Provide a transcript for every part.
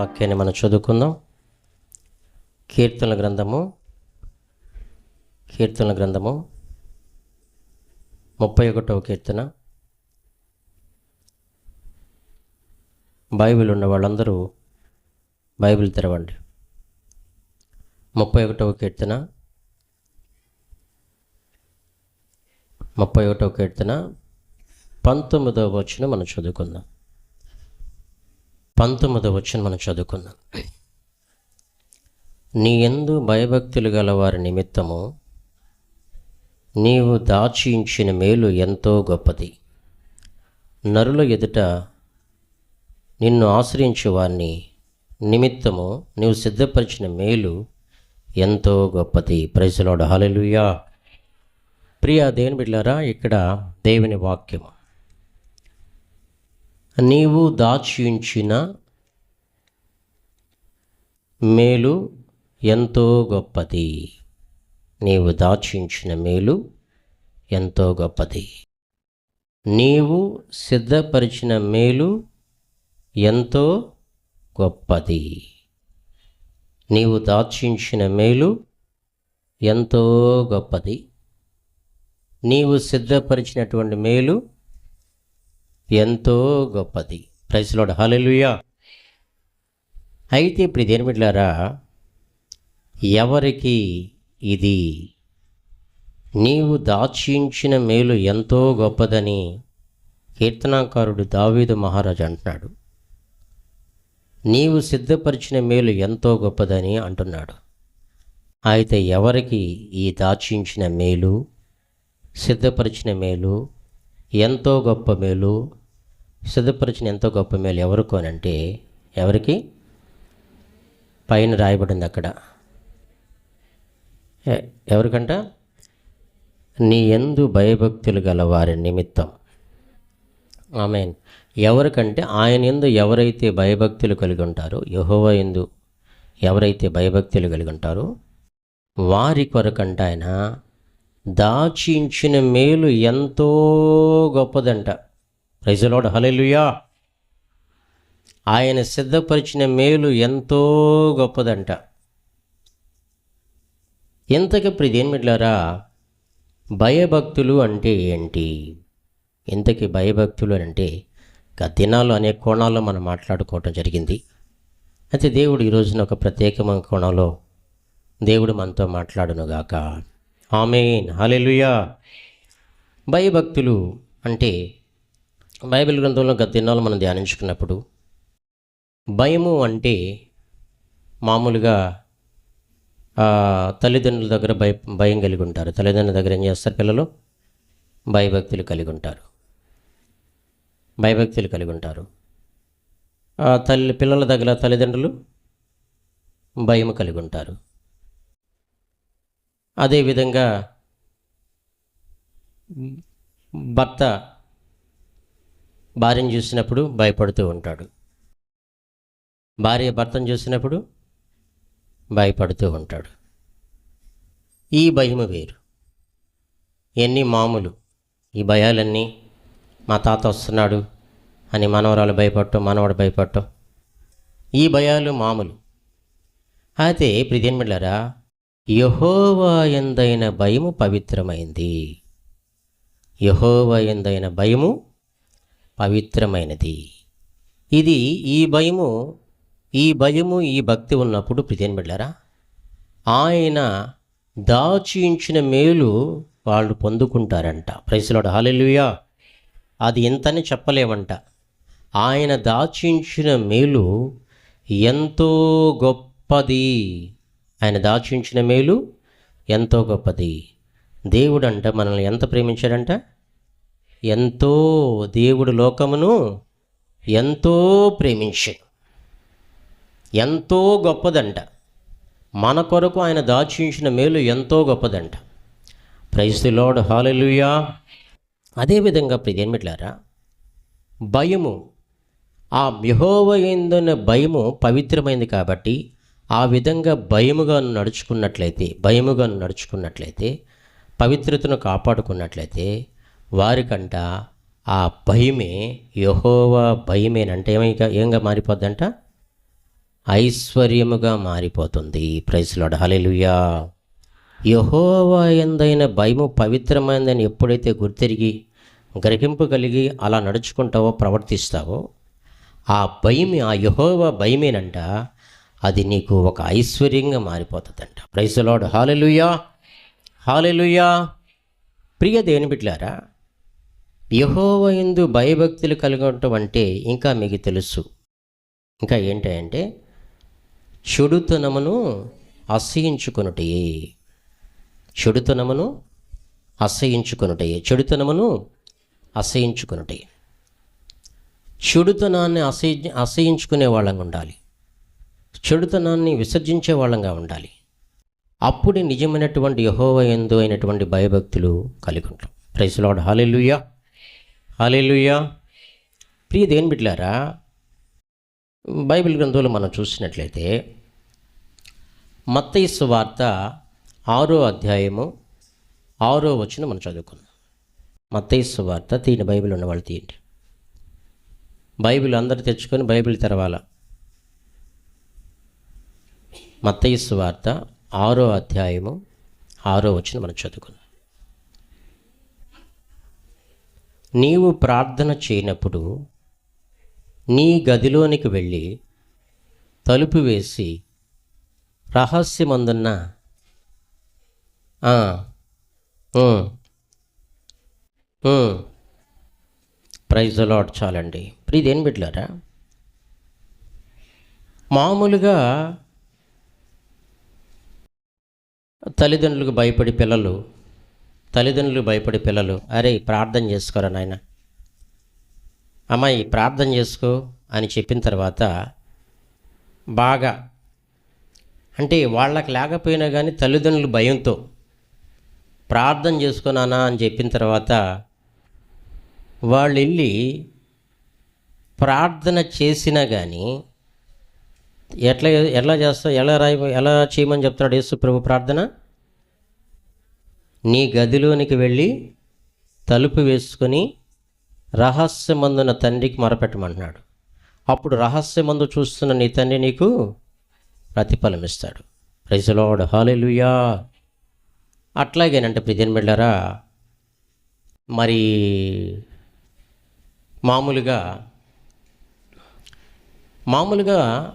వాక్యాన్ని మనం చదువుకుందాం. కీర్తనల గ్రంథము కీర్తనల గ్రంథము ముప్పై ఒకటవ కీర్తన. బైబిల్ ఉన్న వాళ్ళందరూ బైబిల్ తెరవండి. ముప్పై ఒకటవ కీర్తన. ముప్పై ఒకటవ కీర్తన. పంతొమ్మిదవ వచ్చిన మనం చదువుకుందాం. పంతొమ్మిదవ వచ్చిన మనం చదువుకుందాం. నీ ఎందు భయభక్తులు గల వారి నిమిత్తము నీవు దాచించిన మేలు ఎంతో గొప్పది. నరుల ఎదుట నిన్ను ఆశ్రయించే వారిని నిమిత్తము నీవు సిద్ధపరిచిన మేలు ఎంతో గొప్పది. ప్రైజలోడ హలెలుయా ప్రియా దేవుని బిడ్డారా ఇక్కడ దేవుని వాక్యము. నీవు దాచించిన మేలు ఎంతో గొప్పది. నీవు దాచించిన మేలు ఎంతో గొప్పది. నీవు సిద్ధపరిచిన మేలు ఎంతో గొప్పది. నీవు దాచించిన మేలు ఎంతో గొప్పది. నీవు సిద్ధపరిచినటువంటి మేలు ఎంతో గొప్పది. ప్రైస్లోడ్ హలెలుయా అయితే ఇప్పుడు దేని బిడ్డారా ఎవరికి ఇది నీవు దాచించిన మేలు ఎంతో గొప్పదని కీర్తనాకారుడు దావీదు మహారాజు అంటున్నాడు. నీవు సిద్ధపరిచిన మేలు ఎంతో గొప్పదని అంటున్నాడు. అయితే ఎవరికి ఈ దాచించిన మేలు సిద్ధపరిచిన మేలు ఎంతో గొప్ప మేలు సిద్ధపరిచిన ఎంతో గొప్ప మేలు ఎవరికి అనంటే ఎవరికి? పైన రాయబడింది అక్కడ. ఎవరికంట? నీ ఎందు భయభక్తులు గల వారి నిమిత్తం. ఆమె ఎవరికంటే ఆయన ఎందు ఎవరైతే భయభక్తులు కలిగి ఉంటారో యహోవ ఎందు ఎవరైతే భయభక్తులు కలిగి ఉంటారో వారి కొరకంట ఆయన దాచించిన మేలు ఎంతో గొప్పదంట. ప్రజలోడ హలెలుయా ఆయన సిద్ధపరిచిన మేలు ఎంతో గొప్పదంట. ఇంతకి ప్రిదేమిట్లారా భయభక్తులు అంటే ఏంటి? ఇంతకి భయభక్తులు అంటే గత దినాలు అనే కోణాల్లో మనం మాట్లాడుకోవటం జరిగింది. అయితే దేవుడు ఈ రోజున ఒక ప్రత్యేకమైన కోణంలో దేవుడు మనతో మాట్లాడునుగాక. ఆమెన్ హలెలుయా భయభక్తులు అంటే బైబిల్ గ్రంథంలో గత దినాలు మనం ధ్యానించుకున్నప్పుడు భయము అంటే మామూలుగా తల్లిదండ్రుల దగ్గర భయ భయం కలిగి ఉంటారు. తల్లిదండ్రుల దగ్గర ఏం చేస్తారు పిల్లలు? భయభక్తులు కలిగి ఉంటారు. భయభక్తులు కలిగి ఉంటారు. ఆ, తల్లి పిల్లల దగ్గర తల్లిదండ్రులు భయం కలిగి ఉంటారు. అదేవిధంగా భర్త భార్యను చూసినప్పుడు భయపడుతూ ఉంటాడు. భార్య భర్తను చూసినప్పుడు భయపడుతూ ఉంటాడు. ఈ భయము వేరు. ఎన్ని మామూలు ఈ భయాలన్నీ మా తాత వస్తున్నాడు అని మనవరాలు భయపడటం మనవడు భయపడటం. ఈ భయాలు మామూలు. అయితే ప్రిదేన్మిళ్ళరా యహోవా ఎందైన భయము పవిత్రమైంది. యహోవా ఎందైన భయము పవిత్రమైనది. ఇది ఈ భయము ఈ భయము ఈ భక్తి ఉన్నప్పుడు ప్రిదేన్ బిడ్డారా ఆయన దాచించిన మేలు వాళ్ళు పొందుకుంటారంట. ప్రైసులాడు హాలెలుయా అది ఎంతని చెప్పలేమంట. ఆయన దాచించిన మేలు ఎంతో గొప్పది. ఆయన దాచించిన మేలు ఎంతో గొప్పది. దేవుడంట మనల్ని ఎంత ప్రేమించాడంట? ఎంతో దేవుడు లోకమును ఎంతో ప్రేమించాడు ఎంతో గొప్పదంట. మన కొరకు ఆయన దాచించిన మేలు ఎంతో గొప్పదంట. ప్రైజ్ ది లార్డ్ హాలెలుయా అదేవిధంగా ప్రిదేమిట్లారా భయము ఆ యహోవ భయము పవిత్రమైంది కాబట్టి ఆ విధంగా భయముగా నడుచుకున్నట్లయితే భయముగా నడుచుకున్నట్లయితే పవిత్రతను కాపాడుకున్నట్లయితే వారికంట ఆ భయమే యహోవా భయమేనంటే ఏమైగా ఏంగా మారిపోద్దంట? ఐశ్వర్యముగా మారిపోతుంది. ప్రైస్లాడ్ హలెలుయా యహోవా ఎందైన భయము పవిత్రమైందని ఎప్పుడైతే గుర్తిరిగి గ్రహింపు కలిగి అలా నడుచుకుంటావో ప్రవర్తిస్తావో ఆ భయమే ఆ యహోవా భయమేనంట అది నీకు ఒక ఐశ్వర్యంగా మారిపోతుందంట. ప్రైస్లాడ్ హాలెలుయా హాలెలుయా ప్రియ దేవుని బిడ్లారా యహోవయందు భయభక్తులు కలగటం అంటే ఇంకా మీకు తెలుసు. ఇంకా ఏంటంటే చెడుతనమును అసహించుకొనుటే చెడుతనమును అసహించుకొనుటే చెడుతనమును అసహించుకొనుటే. చెడుతనాన్ని అసహ్య అసహించుకునే వాళ్ళంగా ఉండాలి. చెడుతనాన్ని విసర్జించే వాళ్ళంగా ఉండాలి. అప్పుడే నిజమైనటువంటి యహోవ ఎందు అయినటువంటి భయభక్తులు కలిగి ఉంటాం. ప్రైస్లాడ్ హాలెలుయా అలెలుయ్యా ప్రియ దేని బిడ్లారా బైబిల్ గ్రంథంలో మనం చూసినట్లయితే మత్తయిస్సు వార్త ఆరో అధ్యాయము ఆరో వచ్చిన మనం చదువుకుందాం. మత్తయిస్సు వార్త తీయండి బైబిల్ ఉన్నవాళ్ళు తీయండి. బైబిల్ అందరు తెచ్చుకొని బైబిల్ తెరవాల? మత్తయిస్సు వార్త ఆరో అధ్యాయము ఆరో వచ్చిన మనం చదువుకుందాం. నీవు ప్రార్థన చేయనప్పుడు నీ గదిలోనికి వెళ్ళి తలుపు వేసి రహస్యమందున్న ప్రైజ్ అలాట్ చాలండి. ప్రీతి బిడ్లారా మామూలుగా తల్లిదండ్రులకు భయపడి పిల్లలు తల్లిదండ్రులు భయపడి పిల్లలు అరే ప్రార్థన చేసుకోరా నాయన? అమ్మాయి ప్రార్థన చేసుకో అని చెప్పిన తర్వాత బాగా అంటే వాళ్ళకి లేకపోయినా కానీ తల్లిదండ్రులు భయంతో ప్రార్థన చేసుకున్నానా అని చెప్పిన తర్వాత వాళ్ళు వెళ్ళి ప్రార్థన చేసినా కానీ ఎట్లా ఎలా చేస్తా ఎలా రాయి ఎలా చేయమని చెప్తున్నాడు యేసు ప్రభు ప్రార్థన? నీ గదిలోనికి వెళ్ళి తలుపు వేసుకొని రహస్యమందున తండ్రికి మొరపెట్టమంటున్నాడు. అప్పుడు రహస్యమందు చూస్తున్న నీ తండ్రి నీకు ప్రతిఫలం ఇస్తాడు ప్రైజలోడ్ హాలెలుయా అట్లాగేనంటే ప్రిజన్ బిళ్ళరా మరి మామూలుగా మామూలుగా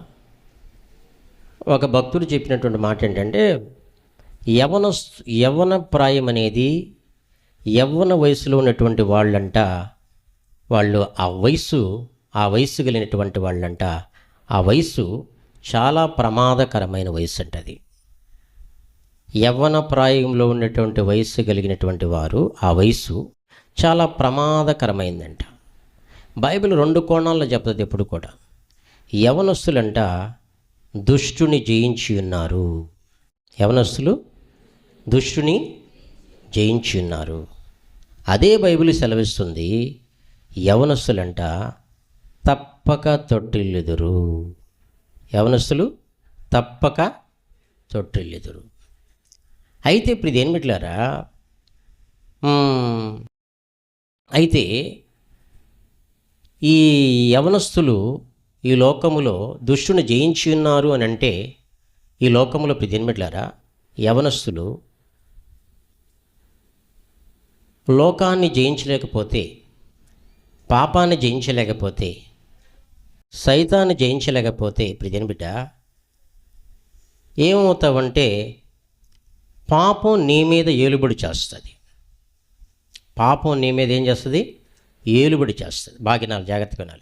ఒక భక్తుడు చెప్పినటువంటి మాట ఏంటంటే యవన యవన ప్రాయం అనేది యవ్వన వయసులో ఉన్నటువంటి వాళ్ళంట వాళ్ళు ఆ వయసు ఆ వయసు కలిగినటువంటి వాళ్ళంట ఆ వయసు చాలా ప్రమాదకరమైన వయసు అంటది యవ్వన ప్రాయంలో ఉన్నటువంటి వయస్సు కలిగినటువంటి వారు ఆ వయసు చాలా ప్రమాదకరమైందంట. బైబిల్ రెండు కోణాల్లో చెప్తుంది ఎప్పుడు కూడా. యవనస్తులంట దుష్టుని జయించి ఉన్నారు. యవనస్తులు దుష్టుని జయించి ఉన్నారు అదే బైబిల్ సెలవిస్తుంది యవనస్తులంట తప్పక తొట్టిల్లుదురు. యవనస్తులు తప్పక తొట్టిల్లుదురు. అయితే ఇప్పుడు ఇది ఏం అయితే ఈ యవనస్తులు ఈ లోకములో దుష్టుని జయించి ఉన్నారు అని అంటే ఈ లోకములో ప్రతినిమిట్లారా యవనస్తులు లోకాన్ని జయించలేకపోతే పాపాన్ని జయించలేకపోతే సైతాన్ని జయించలేకపోతే ప్రతిని బిడ్డ ఏమవుతావంటే పాపం నీ మీద ఏలుబడి చేస్తుంది. పాపం నీ మీద ఏం చేస్తుంది? ఏలుబడి చేస్తుంది. బాగినాలు జాగ్రత్తగా వినాలి.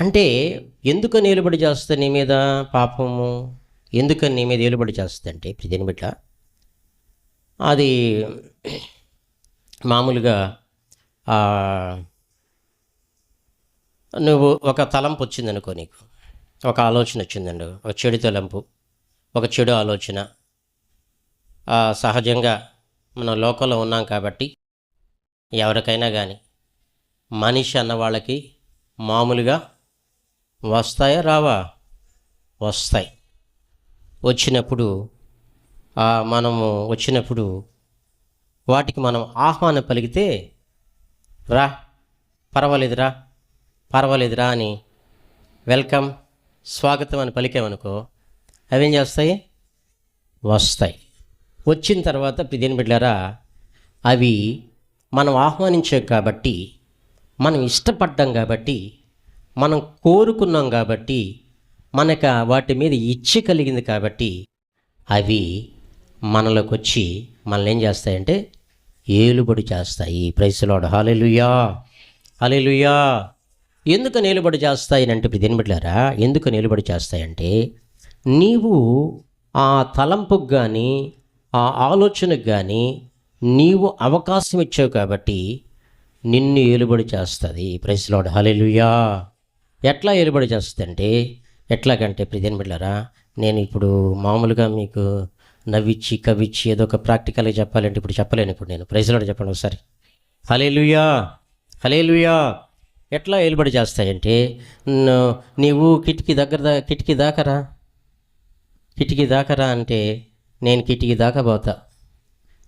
అంటే ఎందుకని ఏలుబడి చేస్తుంది నీ మీద పాపము? ఎందుకని నీ మీద ఏలుబడి చేస్తుంది అంటే ప్రతిని బిడ్డ అది మామూలుగా నువ్వు ఒక తలంపు వచ్చిందనుకో నీకు. ఒక ఆలోచన వచ్చిందండి. ఒక చెడు తలంపు ఒక చెడు ఆలోచన. సహజంగా మన లోకంలో ఉన్నాం కాబట్టి ఎవరికైనా కానీ మనిషి అన్న వాళ్ళకి మామూలుగా వస్తాయా రావా? వస్తాయి. వచ్చినప్పుడు మనము వచ్చినప్పుడు వాటికి మనం ఆహ్వానం పలికితే రా పర్వాలేదురా పర్వాలేదురా అని వెల్కమ్ స్వాగతం అని పలికామనుకో అవేం చేస్తాయి? వస్తాయి. వచ్చిన తర్వాత దేని బిడ్డారా అవి మనం ఆహ్వానించాం కాబట్టి మనం ఇష్టపడ్డాం కాబట్టి మనం కోరుకున్నాం కాబట్టి మనకు వాటి మీద ఇచ్చ కలిగింది కాబట్టి అవి మనలోకి వచ్చి మనల్ని ఏం చేస్తాయంటే ఏలుబడి చేస్తాయి. ప్రైస్లాడు హాలెలుయా హాలెలుయా ఎందుకు నిలబడి చేస్తాయి అంటే ఇప్పుడు దీని బిడ్డారా ఎందుకు నిలబడి చేస్తాయంటే నీవు ఆ తలంపుకు కానీ ఆ ఆలోచనకు కానీ నీవు అవకాశం ఇచ్చావు కాబట్టి నిన్ను ఏలుబడి చేస్తుంది. ప్రైస్లాడు హాలెలుయా ఎట్లా ఏలుబడి చేస్తుందంటే ఎట్లాగంటే ప్రిదేని బిడ్డారా నేను ఇప్పుడు మామూలుగా మీకు నవ్విచ్చి కవిచ్చి ఏదో ఒక ప్రాక్టికల్గా చెప్పాలంటే ఇప్పుడు చెప్పలేను ఇప్పుడు నేను. ప్రైజ్లాడు చెప్పండి ఒకసారి. హలేలుయా హలేలుయా ఎట్లా ఏలుబడి చేస్తాయంటే నీవు కిటికీ దగ్గర దా కిటికీ దాకరా? కిటికీ దాకరా అంటే నేను కిటికీ దాకా పోతా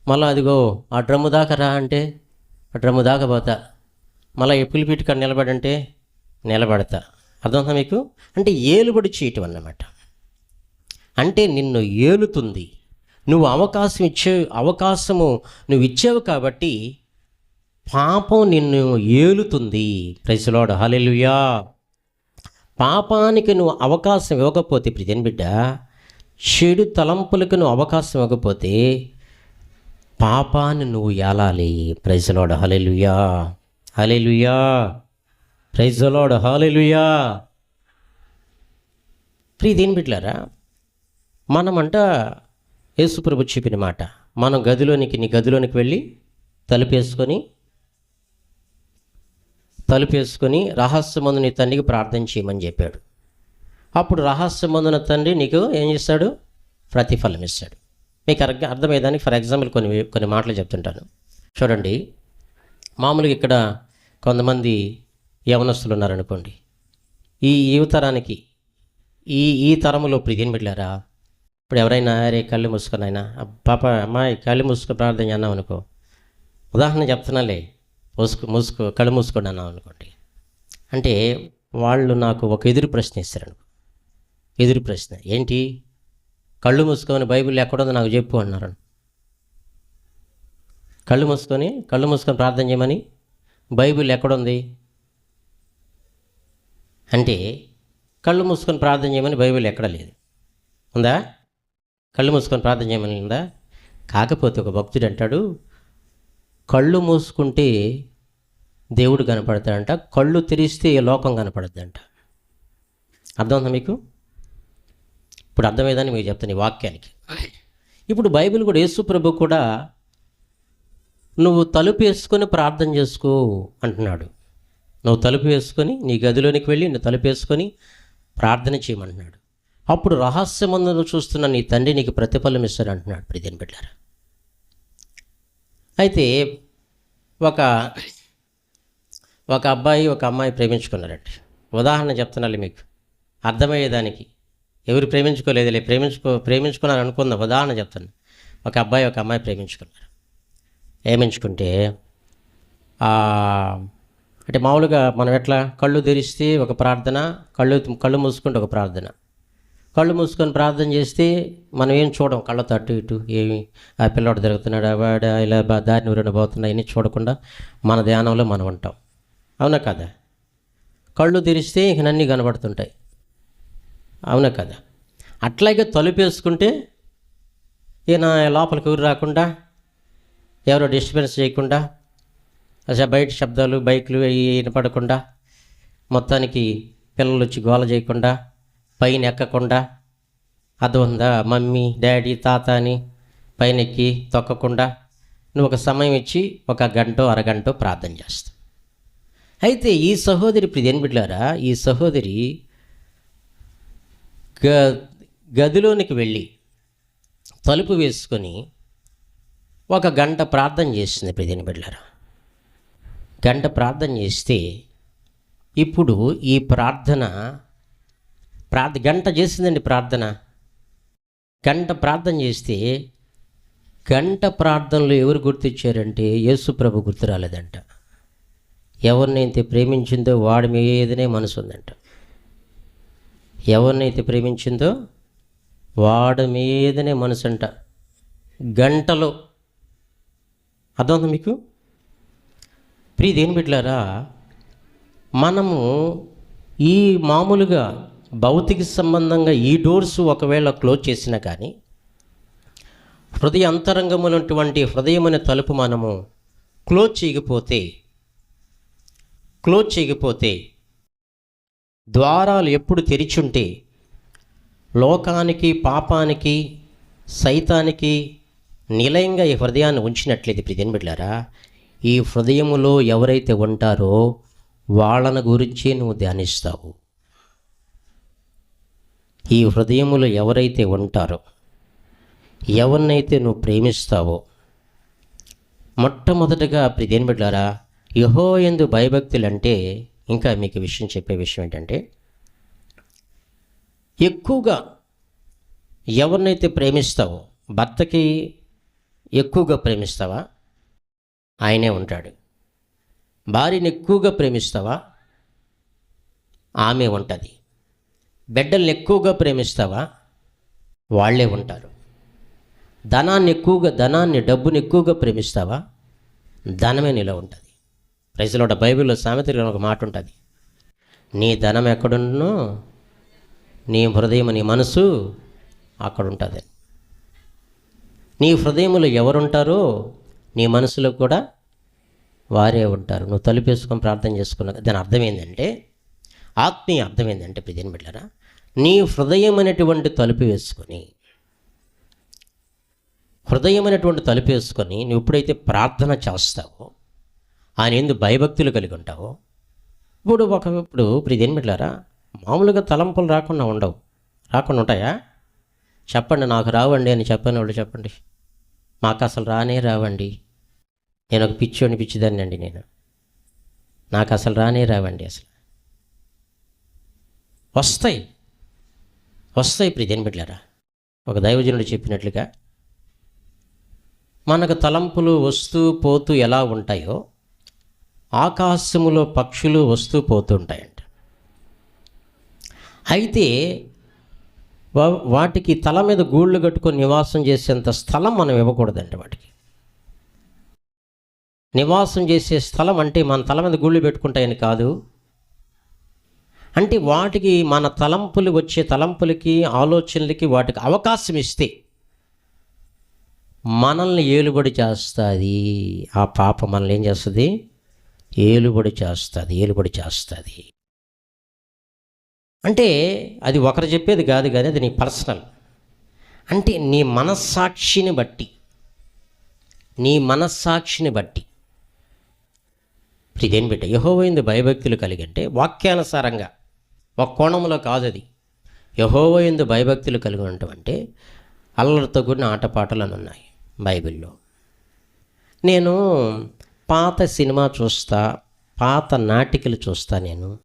మళ్ళీ అదిగో ఆ డ్రమ్ము దాకరా అంటే ఆ డ్రమ్ము దాకా పోతా మళ్ళీ ఎప్పులు పీటికాడ నిలబడంటే నిలబడతా. అర్థమవుతుందా మీకు? అంటే ఏలుబడి చేయటం అన్నమాట. అంటే నిన్ను ఏలుతుంది. నువ్వు అవకాశం ఇచ్చే అవకాశము నువ్వు ఇచ్చావు కాబట్టి పాపం నిన్ను ఏలుతుంది. ప్రజలోడు హలెలుయా పాపానికి నువ్వు అవకాశం ఇవ్వకపోతే ప్రిజన్ బిడ్డ చెడు తలంపులకు నువ్వు అవకాశం ఇవ్వకపోతే పాపాన్ని నువ్వు ఏలాలి. ప్రజలోడు హలెలుయా హలెలుయా ప్రైజలాడు హలెలుయా ప్రీ దీని బిడ్డలారా మనమంట యేసుప్రభు చెప్పిన మాట మనం గదిలోనికి నీ గదిలోనికి వెళ్ళి తలుపేసుకొని తలుపేసుకొని రహస్యమందు నీ తండ్రికి ప్రార్థన చేయమని చెప్పాడు. అప్పుడు రహస్యమందున తండ్రి నీకు ఏం చేస్తాడు? ప్రతిఫలం ఇస్తాడు. మీకు అర్థ అర్థమయ్యేదానికి ఫర్ ఎగ్జాంపుల్ కొన్ని కొన్ని మాటలు చెప్తుంటాను. చూడండి మామూలుగా ఇక్కడ కొంతమంది యవనస్తులు ఉన్నారనుకోండి. ఈ యువతరానికి ఈ ఈ తరములో ప్రియం పెట్టారా ఇప్పుడు ఎవరైనా అరే కళ్ళు మూసుకొని అయినా పాప అమ్మాయి కళ్ళు మూసుకొని ప్రార్థన అన్నాం అనుకో. ఉదాహరణ చెప్తున్నాలే. మూసుకు మూసుకో కళ్ళు మూసుకోండి అన్నాం అనుకోండి. అంటే వాళ్ళు నాకు ఒక ఎదురు ప్రశ్న ఇస్తారు ఎదురు ప్రశ్న. ఏంటి? కళ్ళు మూసుకొని బైబిల్ ఎక్కడుందో నాకు చెప్పు అన్నారు కళ్ళు మూసుకొని కళ్ళు మూసుకొని ప్రార్థన చేయమని బైబిల్ ఎక్కడుంది? అంటే కళ్ళు మూసుకొని ప్రార్థన చేయమని బైబిల్ ఎక్కడ లేదు. ఉందా? కళ్ళు మూసుకొని ప్రార్థన చేయమనిందా కాకపోతే ఒక భక్తుడు అంటాడు కళ్ళు మూసుకుంటే దేవుడు కనపడతాడంట కళ్ళు తెరిస్తే లోకం కనపడద్దంట. అర్థమవుతుందా మీకు? ఇప్పుడు అర్థమయ్యేదని మీకు చెప్తాను ఈ వాక్యానికి. ఇప్పుడు బైబిల్ కూడా యేసు ప్రభు కూడా నువ్వు తలుపు వేసుకొని ప్రార్థన చేసుకో అంటున్నాడు. నువ్వు తలుపు వేసుకొని నీ గదిలోనికి వెళ్ళి నువ్వు తలుపు వేసుకొని ప్రార్థన చేయమంటున్నాడు. అప్పుడు రహస్యమందును చూస్తున్న నీ తండ్రి నీకు ప్రతిఫలం ఇస్తాడు అంటున్నాడు ప్రీతిని బిడ్డారా. అయితే ఒక ఒక అబ్బాయి ఒక అమ్మాయి ప్రేమించుకున్నారండి. ఉదాహరణ చెప్తున్నాను మీకు. అర్థమయ్యేదానికి. ఎవరు ప్రేమించుకోలేదులే ప్రేమించుకో ప్రేమించుకున్నారు అనుకుందాం ఉదాహరణ చెప్తాను ఒక అబ్బాయి ఒక అమ్మాయి ప్రేమించుకున్నారు. ఏమించుకుంటే అంటే మామూలుగా మనం ఎట్లా? కళ్ళు తెరిస్తే ఒక ప్రార్థన కళ్ళు కళ్ళు మూసుకుంటే ఒక ప్రార్థన. కళ్ళు మూసుకొని ప్రార్థన చేస్తే మనం ఏం చూడం? కళ్ళతో అటు ఇటు ఏమి? ఆ పిల్లోడు తిరుగుతున్నాడు? వాడు? ఇలా బా- దారిని ఊరిన పోతున్నా ఇవన్నీ చూడకుండా మన ధ్యానంలో మనం ఉంటాం. అవునా కదా? కళ్ళు తెరిస్తే ఇక అన్నీ కనబడుతుంటాయి. అవునా కదా? అట్లాగే తలుపు వేసుకుంటే ఈయన లోపలికి ఊరు రాకుండా ఎవరో డిస్టర్బెన్స్ చేయకుండా అసలు బయట శబ్దాలు బైకులు అవి వినపడకుండా మొత్తానికి పిల్లలు వచ్చి గోల చేయకుండా పైన ఎక్కకుండా అర్థముందా మమ్మీ డాడీ తాత అని పైన ఎక్కి తొక్కకుండా నువ్వు ఒక సమయం ఇచ్చి ఒక గంట అరగంట ప్రార్థన చేస్తావు. అయితే ఈ సహోదరి ఇప్పుడు దేని బిడ్డారా ఈ సహోదరి గ గదిలోనికి వెళ్ళి తలుపు వేసుకొని ఒక గంట ప్రార్థన చేసింది ప్రతిని బిడ్డారా గంట ప్రార్థన చేస్తే ఇప్పుడు ఈ ప్రార్థన ప్రార్థ గంట చేసిందండి ప్రార్థన. గంట ప్రార్థన చేస్తే గంట ప్రార్థనలో ఎవరు గుర్తించారంటే యేసు ప్రభు గుర్తు రాలేదంట. ఎవరినైతే ప్రేమించిందో వాడి మీదనే మనసు ఉందంట. ఎవరినైతే ప్రేమించిందో వాడి మీదనే మనసు అంట గంటలో. అర్థమవుతుంది మీకు? ప్రియ దేని బిడ్డలారా మనము ఈ మామూలుగా భౌతిక సంబంధంగా ఈ డోర్స్ ఒకవేళ క్లోజ్ చేసినా కానీ హృదయ అంతరంగమునటువంటి హృదయమైన తలుపు మనము క్లోజ్ చేయకపోతే క్లోజ్ చేయకపోతే ద్వారాలు ఎప్పుడు తెరిచుంటే లోకానికి పాపానికి సైతానికి నిలయంగా ఈ హృదయాన్ని ఉంచినట్లయితే ప్రతిని బిడ్డారా ఈ హృదయములో ఎవరైతే ఉంటారో వాళ్ళని గురించే నువ్వు ధ్యానిస్తావు. ఈ హృదయములో ఎవరైతే ఉంటారో ఎవరినైతే నువ్వు ప్రేమిస్తావో మొట్టమొదటగా దేని బిడ్డారా యహో ఎందు భయభక్తులు అంటే ఇంకా మీకు విషయం చెప్పే విషయం ఏంటంటే ఎక్కువగా ఎవరినైతే ప్రేమిస్తావో భర్తకి ఎక్కువగా ప్రేమిస్తావా? ఆయనే ఉంటాడు. భార్యని ఎక్కువగా ప్రేమిస్తావా? ఆమె ఉంటుంది. బిడ్డల్ని ఎక్కువగా ప్రేమిస్తావా? వాళ్ళే ఉంటారు. ధనాన్ని ఎక్కువగా ధనాన్ని డబ్బుని ఎక్కువగా ప్రేమిస్తావా? ధనమే నీలో ఉంటుంది. ప్రజల బైబిల్లో సామెతలో ఒక మాట ఉంటుంది. నీ ధనం ఎక్కడున్నో నీ హృదయం నీ మనసు అక్కడ ఉంటుంది నీ హృదయములో ఎవరుంటారో నీ మనసులో కూడా వారే ఉంటారు. నువ్వు తలుపేసుకొని ప్రార్థన చేసుకున్న దాని అర్థం ఏంటంటే ఆత్మీయ అర్థం ఏంటంటే ప్రజని బిడ్డరా నీ హృదయం అనేటువంటి తలుపు వేసుకొని హృదయం అనేటువంటి తలుపు వేసుకొని నువ్వు ఎప్పుడైతే ప్రార్థన చేస్తావో ఆయన ఎందు భయభక్తులు కలిగి ఉంటావో ఇప్పుడు ఒక ఇప్పుడు ప్రియదేని బిడ్డారా మామూలుగా తలంపులు రాకుండా ఉండవు. రాకుండా ఉంటాయా? చెప్పండి నాకు రావండి అని చెప్పని వాళ్ళు చెప్పండి. మాకు అసలు రానే రావండి. నేను ఒక పిచ్చోని పిచ్చిదాన్ని అండి నేను. నాకు అసలు రానే రావండి అసలు. వస్తాయి. వస్తాయి ప్రీతిని బిడ్డారా ఒక దైవజనుడు చెప్పినట్లుగా మనకు తలంపులు వస్తూ పోతూ ఎలా ఉంటాయో ఆకాశములో పక్షులు వస్తూ పోతూ ఉంటాయంట. అయితే వాటికి తల మీద గూళ్ళు కట్టుకొని నివాసం చేసేంత స్థలం మనం ఇవ్వకూడదంట వాటికి. నివాసం చేసే స్థలం అంటే మన తల మీద గూళ్ళు పెట్టుకుంటాయని కాదు అంటే వాటికి మన తలంపులు వచ్చే తలంపులకి ఆలోచనలకి వాటికి అవకాశం ఇస్తే మనల్ని ఏలుబడి చేస్తుంది. ఆ పాప మనల్ని ఏం చేస్తుంది? ఏలుబడి చేస్తుంది ఏలుబడి చేస్తుంది. అంటే అది ఒకరు చెప్పేది కాదు కానీ అది నీ పర్సనల్. అంటే నీ మనస్సాక్షిని బట్టి నీ మనస్సాక్షిని బట్టి. ఇప్పుడు ఇదేం బిడ్డ యహోవైంది భయభక్తులు కలిగి అంటే వాక్యానుసారంగా ఒక కోణంలో కాదు అది యహోవైందు భయభక్తులు కలిగి ఉండటం అంటే అల్లరితో కూడిన ఆటపాటలు అని ఉన్నాయి బైబిల్లో. నేను పాత సినిమా చూస్తా పాత నాటికలు చూస్తా నేను.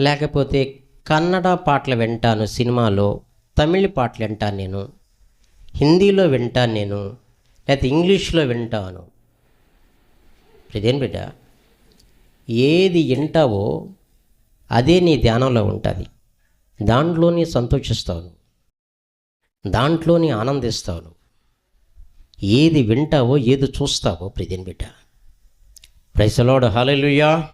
లేకపోతే కన్నడ పాటలు వింటాను సినిమాలో తమిళ పాటలు వింటాను నేను. హిందీలో వింటాను నేను. లేకపోతే ఇంగ్లీష్లో వింటాను. ఇదేం బిడ్డ ఏది వింటావో అదే నీ ధ్యానంలో ఉంటుంది. దాంట్లోని సంతోషిస్తావు. దాంట్లోని ఆనందిస్తావు. ఏది వింటావో ఏది చూస్తావో ప్రతిని బిడ్డ. ప్రైసలోడు హల్లెలూయా.